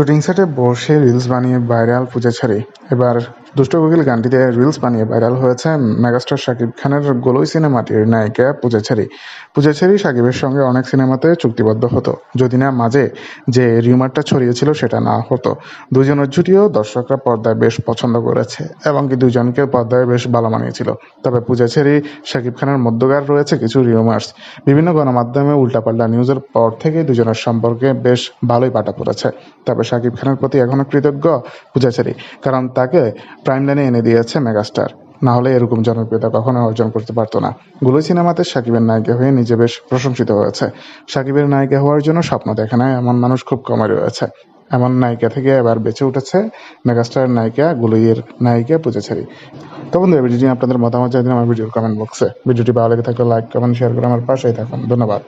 Shooting সেটে বসে reels বানিয়ে ভাইরাল পূজা ছাড়ে, এবার দুষ্ট কোকিল গানটিতে রিলস বানিয়ে ভাইরাল হয়েছে। মেগাস্টার শাকিব খানের গোলই সিনেমাটির নায়িকা পূজাছাড়ি পূজাছাড়ি শাকিবের সঙ্গে অনেক সিনেমাতে চুক্তিবদ্ধ হতো। যদি না মাঝে যে রিউমারটা ছড়িয়েছিল সেটা না হতো। দুজনের জুটিও দর্শকরা পর্দায় বেশ পছন্দ করেছে এবং কি দুজনকে পর্দায় বেশ ভালো মানিয়েছিল। তবে পূজাছাড়ি শাকিব খানের মধ্যকার রয়েছে কিছু রিউমার্স বিভিন্ন গণমাধ্যমে উল্টাপাল্টা নিউজের পর থেকে দুজনের সম্পর্কে বেশ ভালোই পাটা পড়েছে। তবে শাকিব খানের প্রতি এখনও কৃতজ্ঞ পূজাছাড়ি কারণ তাকে প্রাইম লাইনে এনে দিয়েছে মেগাস্টার। না হলে এরকম জনপ্রিয়তা কখনো অর্জন করতে পারতো না। গুলো সিনেমাতে সাকিবের নায়িকা হয়ে নিজে বেশ প্রশংসিত হয়েছে। সাকিবের নায়িকা হওয়ার জন্য স্বপ্ন দেখে না এমন মানুষ খুব কমই রয়েছে। এমন নায়িকা থেকে এবার বেঁচে উঠেছে মেগাস্টার নায়িকা, গুলইয়ের নায়িকা পূজাছাড়ি তো বন্ধুরা, ভিডিওটি আপনাদের মতামত জানিয়ে দিন আমার ভিডিওর কমেন্ট বক্সে ভিডিওটি ভালো লেগে থাকলে লাইক কমেন্ট শেয়ার করে আমার পাশেই থাকুন। ধন্যবাদ।